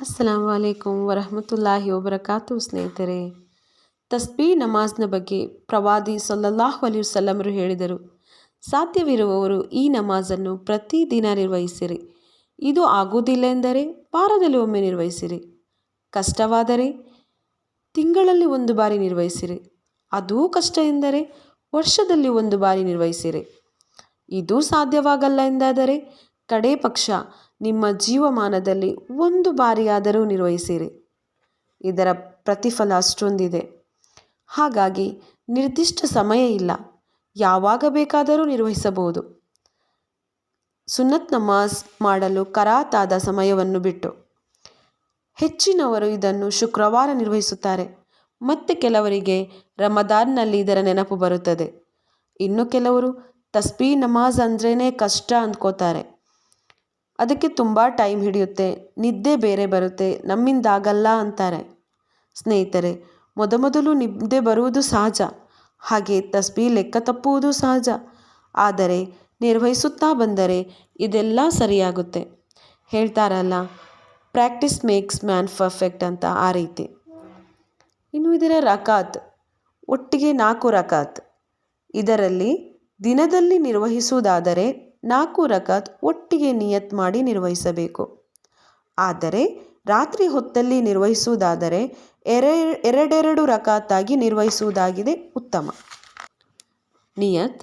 ಅಸ್ಸಲಾಂ ವಲೈಕುಮ್ ವರಹಮತುಲ್ಲಾಹಿ ವಬರಕಾತು ಸ್ನೇಹಿತರೆ. ತಸ್ಬಿ ನಮಾಜ್ನ ಬಗ್ಗೆ ಪ್ರವಾದಿ ಸೊಲ್ಲಲ್ಲಾಹು ಅಲಿ ವಸಲ್ಲಮರು ಹೇಳಿದರು. ಸಾಧ್ಯವಿರುವವರು ಈ ನಮಾಜನ್ನು ಪ್ರತಿದಿನ ನಿರ್ವಹಿಸಿರಿ. ಇದು ಆಗುವುದಿಲ್ಲ ಎಂದರೆ ವಾರದಲ್ಲಿ ಒಮ್ಮೆ ನಿರ್ವಹಿಸಿರಿ. ಕಷ್ಟವಾದರೆ ತಿಂಗಳಲ್ಲಿ ಒಂದು ಬಾರಿ ನಿರ್ವಹಿಸಿರಿ. ಅದೂ ಕಷ್ಟ ಎಂದರೆ ವರ್ಷದಲ್ಲಿ ಒಂದು ಬಾರಿ ನಿರ್ವಹಿಸಿರಿ. ಇದು ಸಾಧ್ಯವಾಗಲ್ಲ ಎಂದಾದರೆ ಕಡೇ ಪಕ್ಷ ನಿಮ್ಮ ಜೀವಮಾನದಲ್ಲಿ ಒಂದು ಬಾರಿಯಾದರೂ ನಿರ್ವಹಿಸಿರಿ. ಇದರ ಪ್ರತಿಫಲ ಅಷ್ಟೊಂದಿದೆ. ಹಾಗಾಗಿ ನಿರ್ದಿಷ್ಟ ಸಮಯ ಇಲ್ಲ. ಯಾವಾಗ ಬೇಕಾದರೂ ನಿರ್ವಹಿಸಬಹುದು. ಸುನ್ನತ್ ನಮಾಜ್ ಮಾಡಲು ಕರಾತಾದ ಸಮಯವನ್ನು ಬಿಟ್ಟು. ಹೆಚ್ಚಿನವರು ಇದನ್ನು ಶುಕ್ರವಾರ ನಿರ್ವಹಿಸುತ್ತಾರೆ. ಮತ್ತೆ ಕೆಲವರಿಗೆ ರಮದಾನ್ನಲ್ಲಿ ಇದರ ನೆನಪು ಬರುತ್ತದೆ. ಇನ್ನು ಕೆಲವರು ತಸ್ಬೀ ನಮಾಜ್ ಅಂದ್ರೇ ಕಷ್ಟ ಅಂದ್ಕೋತಾರೆ. ಅದಕ್ಕೆ ತುಂಬ ಟೈಮ್ ಹಿಡಿಯುತ್ತೆ, ನಿದ್ದೆ ಬೇರೆ ಬರುತ್ತೆ, ನಮ್ಮಿಂದಾಗಲ್ಲ ಅಂತಾರೆ. ಸ್ನೇಹಿತರೆ, ಮೊದಮೊದಲು ನಿದ್ದೆ ಬರುವುದು ಸಹಜ, ಹಾಗೆ ತಸ್ಬಿ ಲೆಕ್ಕ ತಪ್ಪುವುದು ಸಹಜ. ಆದರೆ ನಿರ್ವಹಿಸುತ್ತಾ ಬಂದರೆ ಇದೆಲ್ಲ ಸರಿಯಾಗುತ್ತೆ. ಹೇಳ್ತಾರಲ್ಲ ಪ್ರಾಕ್ಟೀಸ್ ಮೇಕ್ಸ್ ಮ್ಯಾನ್ ಪರ್ಫೆಕ್ಟ್ ಅಂತ ಆ ರೀತಿ. ಇನ್ನು ಇದರ ರಕಾತ್, ಒಟ್ಟಿಗೆ ನಾಲ್ಕು ರಕಾತ್. ಇದರಲ್ಲಿ ದಿನದಲ್ಲಿ ನಿರ್ವಹಿಸುವುದಾದರೆ ನಾಲ್ಕು ರಕಾತ್ ಒಟ್ಟಿಗೆ ನಿಯತ್ ಮಾಡಿ ನಿರ್ವಹಿಸಬೇಕು. ಆದರೆ ರಾತ್ರಿ ಹೊತ್ತಲ್ಲಿ ನಿರ್ವಹಿಸುವುದಾದರೆ ಎರೆ, ಎರಡೆರಡು ರಕಾತಾಗಿ ನಿರ್ವಹಿಸುವುದಾಗಿದೆ ಉತ್ತಮ. ನಿಯತ್,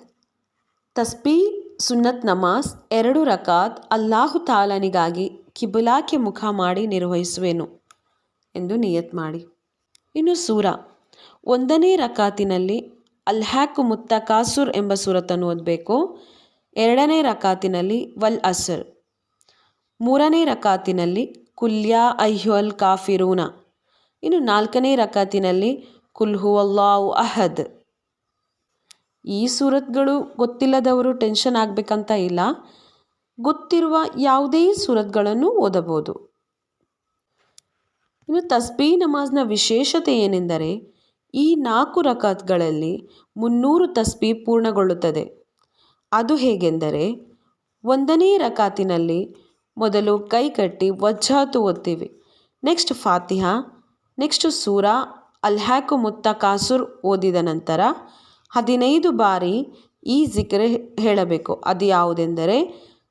ತಸ್ಬಿ, ಸುನ್ನತ್ ನಮಾಜ್ ಎರಡು ರಕಾತ್ ಅಲ್ಲಾಹು ತಾಲನಿಗಾಗಿ ಕಿಬುಲಾಕ್ಕೆ ಮುಖ ಮಾಡಿ ನಿರ್ವಹಿಸುವೆನು ಎಂದು ನಿಯತ್ ಮಾಡಿ. ಇನ್ನು ಸೂರ, ಒಂದನೇ ರಕಾತಿನಲ್ಲಿ ಮುತ್ತ ಮುತ್ತಕಾಸುರ್ ಎಂಬ ಸೂರತನ್ನು ಓದಬೇಕು. ಎರಡನೇ ರಕಾತಿನಲ್ಲಿ ವಲ್ ಅಸರ್ ಮೂರನೇ ರಕಾತಿನಲ್ಲಿ ಕುಲ್ಯಾ ಅಯ್ಯುಲ್ ಕಾಫಿರೂನ. ಇನ್ನು ನಾಲ್ಕನೇ ರಕಾತಿನಲ್ಲಿ ಕುಲ್ಹು ಅಲ್ಲಾವು ಅಹದ್. ಈ ಸೂರತ್ಗಳು ಗೊತ್ತಿಲ್ಲದವರು ಟೆನ್ಷನ್ ಆಗಬೇಕಂತ ಇಲ್ಲ. ಗೊತ್ತಿರುವ ಯಾವುದೇ ಸೂರತ್ಗಳನ್ನು ಓದಬಹುದು. ಇನ್ನು ತಸ್ಬೀ ನಮಾಜ್ನ ವಿಶೇಷತೆ ಏನೆಂದರೆ, ಈ ನಾಲ್ಕು ರಕಾತ್ಗಳಲ್ಲಿ ಮುನ್ನೂರು ತಸ್ಬಿ ಪೂರ್ಣಗೊಳ್ಳುತ್ತದೆ. ಅದು ಹೇಗೆಂದರೆ, ಒಂದನೇ ರಕಾತಿನಲ್ಲಿ ಮೊದಲು ಕೈ ಕಟ್ಟಿ ವಜ್ಜಾತು ಓದ್ತೀವಿ ನೆಕ್ಸ್ಟ್ ಫಾತಿಹಾ, ನೆಕ್ಸ್ಟ್ ಸೂರ ಅಲ್ಹಾಕು ಮುತ್ತ ಕಾಸುರ್ ಓದಿದ ನಂತರ ಹದಿನೈದು ಬಾರಿ ಈ ಜಿಕ್ರೆ ಹೇಳಬೇಕು. ಅದು ಯಾವುದೆಂದರೆ,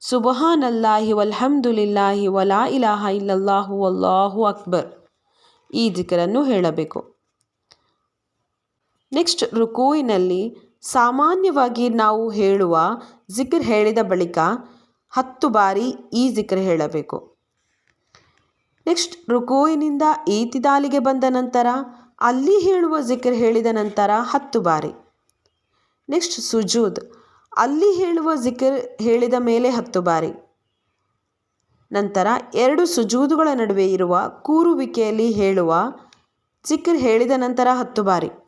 ಸುಬಹಾನಲ್ಲಾಹಿ ವಲ್ಹಮ್ದುಲಿಲ್ಲಾಹಿ ವಲಾ ಇಲಾಹ ಇಲ್ಲಲ್ಲಾಹು ಅಲ್ಲಾಹು ಅಕ್ಬರ್. ಈ ಜಿಕರನ್ನು ಹೇಳಬೇಕು. ನೆಕ್ಸ್ಟ್ ರುಕೂಯಿನಲ್ಲಿ ಸಾಮಾನ್ಯವಾಗಿ ನಾವು ಹೇಳುವ ಜಿಕ್ರ್ ಹೇಳಿದ ಬಳಿಕ ಹತ್ತು ಬಾರಿ ಈ ಜಿಕ್ರ್ ಹೇಳಬೇಕು. ನೆಕ್ಸ್ಟ್ ರುಕೋಯಿನಿಂದ ಈತಿದಾಲಿಗೆ ಬಂದ ನಂತರ, ಅಲ್ಲಿ ಹೇಳುವ ಜಿಕ್ರ್ ಹೇಳಿದ ನಂತರ ಹತ್ತು ಬಾರಿ. ನೆಕ್ಸ್ಟ್, ಸುಜೂದ್, ಅಲ್ಲಿ ಹೇಳುವ ಜಿಕ್ರ್ ಹೇಳಿದ ಮೇಲೆ ಹತ್ತು ಬಾರಿ. ನಂತರ, ಎರಡು ಸುಜೂದುಗಳ ನಡುವೆ ಇರುವ ಕೂರುವಿಕೆಯಲ್ಲಿ ಹೇಳುವ ಜಿಕ್ರ್ ಹೇಳಿದ ನಂತರ ಹತ್ತು ಬಾರಿ.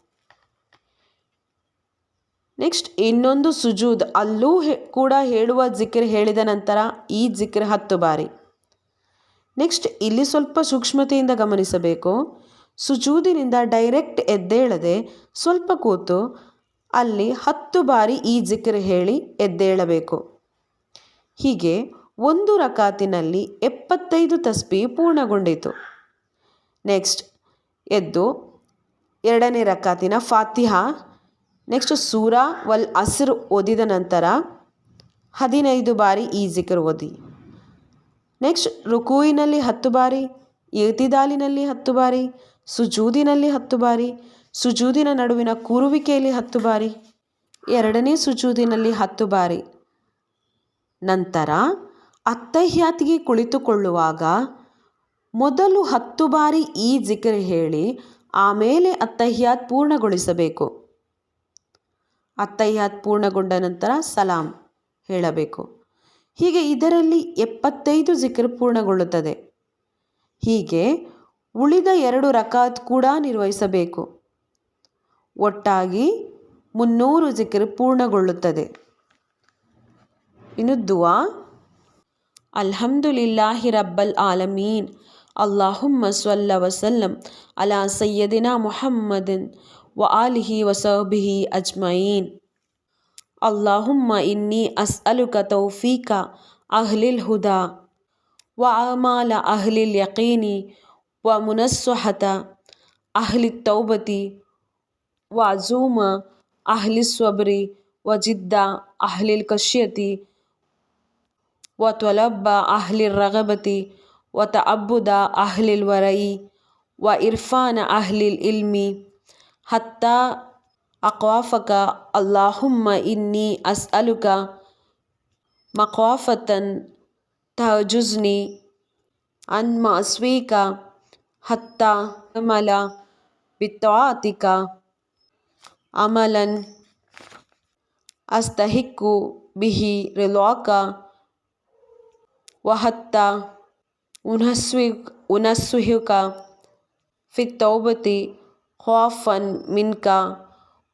ನೆಕ್ಸ್ಟ್ ಇನ್ನೊಂದು ಸುಜೂದ್ ಅಲ್ಲೂ ಕೂಡ ಹೇಳುವ ಜಿಕ್ರ್ ಹೇಳಿದ ನಂತರ ಈ ಜಿಕ್ರ್ ಹತ್ತು ಬಾರಿ. ನೆಕ್ಸ್ಟ್ ಇಲ್ಲಿ ಸ್ವಲ್ಪ ಸೂಕ್ಷ್ಮತೆಯಿಂದ ಗಮನಿಸಬೇಕು. ಸುಜೂದಿನಿಂದ ಡೈರೆಕ್ಟ್ ಎದ್ದೇಳದೆ ಸ್ವಲ್ಪ ಕೂತು ಅಲ್ಲಿ ಹತ್ತು ಬಾರಿ ಈ ಜಿಕ್ರ್ ಹೇಳಿ ಎದ್ದೇಳಬೇಕು. ಹೀಗೆ ಒಂದು ರಕಾತಿನಲ್ಲಿ ಎಪ್ಪತ್ತೈದು ತಸ್ಬಿ ಪೂರ್ಣಗೊಂಡಿತು. ನೆಕ್ಸ್ಟ್ ಎದ್ದು ಎರಡನೇ ರಕಾತಿನ ಫಾತಿಹಾ ನೆಕ್ಸ್ಟ್ ಸೂರ ವಲ್ ಅಸ್ರ್ ಓದಿದ ನಂತರ ಹದಿನೈದು ಬಾರಿ ಈ ಜಿಕ್ರ್ ಓದಿ. ನೆಕ್ಸ್ಟ್ ರುಕೂಯಿನಲ್ಲಿ ಹತ್ತು ಬಾರಿ ಇತಿದಾಲಿನಲ್ಲಿ ಹತ್ತು ಬಾರಿ, ಸುಜೂದಿನಲ್ಲಿ ಹತ್ತು ಬಾರಿ, ಸುಜೂದಿನ ನಡುವಿನ ಕೂರುವಿಕೆಯಲ್ಲಿ ಹತ್ತು ಬಾರಿ, ಎರಡನೇ ಸುಜೂದಿನಲ್ಲಿ ಹತ್ತು ಬಾರಿ. ನಂತರ ಅತ್ತಹ್ಯಾತಿಗೆ ಕುಳಿತುಕೊಳ್ಳುವಾಗ ಮೊದಲು ಹತ್ತು ಬಾರಿ ಈ ಜಿಕ್ರ್ ಹೇಳಿ, ಆಮೇಲೆ ಅತ್ತಹ್ಯಾತ್ ಪೂರ್ಣಗೊಳಿಸಬೇಕು. ಅತ್ತಹ್ಯಾತ್ ಪೂರ್ಣಗೊಂಡ ನಂತರ ಸಲಾಂ ಹೇಳಬೇಕು. ಹೀಗೆ ಇದರಲ್ಲಿ ಎಪ್ಪತ್ತೈದು ಜಿಕ್ರ್ ಪೂರ್ಣಗೊಳ್ಳುತ್ತದೆ. ಹೀಗೆ ಉಳಿದ ಎರಡು ರಕಾತ್ ಕೂಡ ನಿರ್ವಹಿಸಬೇಕು. ಒಟ್ಟಾಗಿ ಮುನ್ನೂರು ಜಿಕ್ರ್ ಪೂರ್ಣಗೊಳ್ಳುತ್ತದೆ. ಇನ್ನು ದುವಾ. ಅಲ್ಹಮ್ದುಲಿಲ್ಲಾಹಿ ರಬ್ಬಲ್ ಆಲಮೀನ್. ಅಲ್ಲಾಹುಮ್ಮ ಸಲ್ಲ ವಸಲ್ಲಂ ಅಲಾ ಸಯ್ಯದಿನ ಮುಹಮ್ಮದಿನ್ وآله وصحبه أجمعين. اللهم إني أسألك توفيق أهل الهدى وعمال أهل اليقين ومنصحة أهل التوبة وعزوم أهل الصبر وجدة أهل الكشية وطلب أهل الرغبة وتعبد أهل الورع وإرفان أهل العلم حتى أقوافك. اللهم إني أسألك مقافة تهجزني عن معصيك حتى أعمل بطاعتك. عملا أستحق به رضاك وحتى أنسوك في التوبة. خوفا منك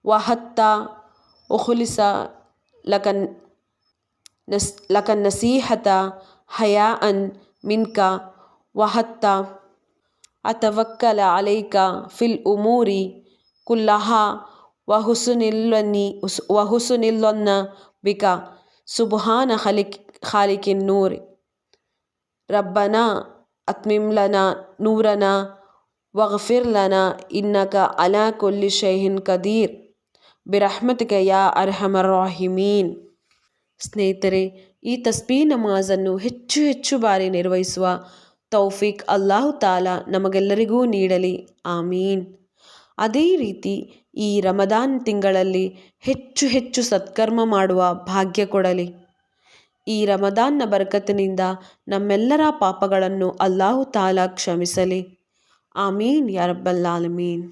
وحتى أخلص لك لك النصيحة حياء منك وحتى أتوكل عليك في الأمور كلها وحسن الظن بك سبحان خالق خالق النور. ربنا أتمم لنا نورنا ವಗಫಿರ್ ಲನ ಇನ್ನಕ على ಕೊಲ್ಲಿ ಶೈಹಿನ್ ಕದೀರ್ ಬಿರ್ಹಮತ್ ಕಯಾ ಅರ್ಹಮರ್ ರಾಹಿಮೀನ್ ಸ್ನೇಹಿತರೆ, ಈ ತಸ್ಬಿ ನಮಾಜನ್ನು ಹೆಚ್ಚು ಹೆಚ್ಚು ಬಾರಿ ನಿರ್ವಹಿಸುವ ತೌಫಿಕ್ ಅಲ್ಲಾಹು ತಾಲ ನಮಗೆಲ್ಲರಿಗೂ ನೀಡಲಿ. ಆಮೀನ್. ಅದೇ ರೀತಿ ಈ ರಮದಾನ್ ತಿಂಗಳಲ್ಲಿ ಹೆಚ್ಚು ಹೆಚ್ಚು ಸತ್ಕರ್ಮ ಮಾಡುವ ಭಾಗ್ಯ ಕೊಡಲಿ. ಈ ರಮದಾನ್ನ ಬರಕತ್ತಿನಿಂದ ನಮ್ಮೆಲ್ಲರ ಪಾಪಗಳನ್ನು ಅಲ್ಲಾಹು ತಾಲ ಕ್ಷಮಿಸಲಿ. ಆಮೀನ್ ಯಾ ರಬ್ಬಲ್ ಆಲಮೀನ್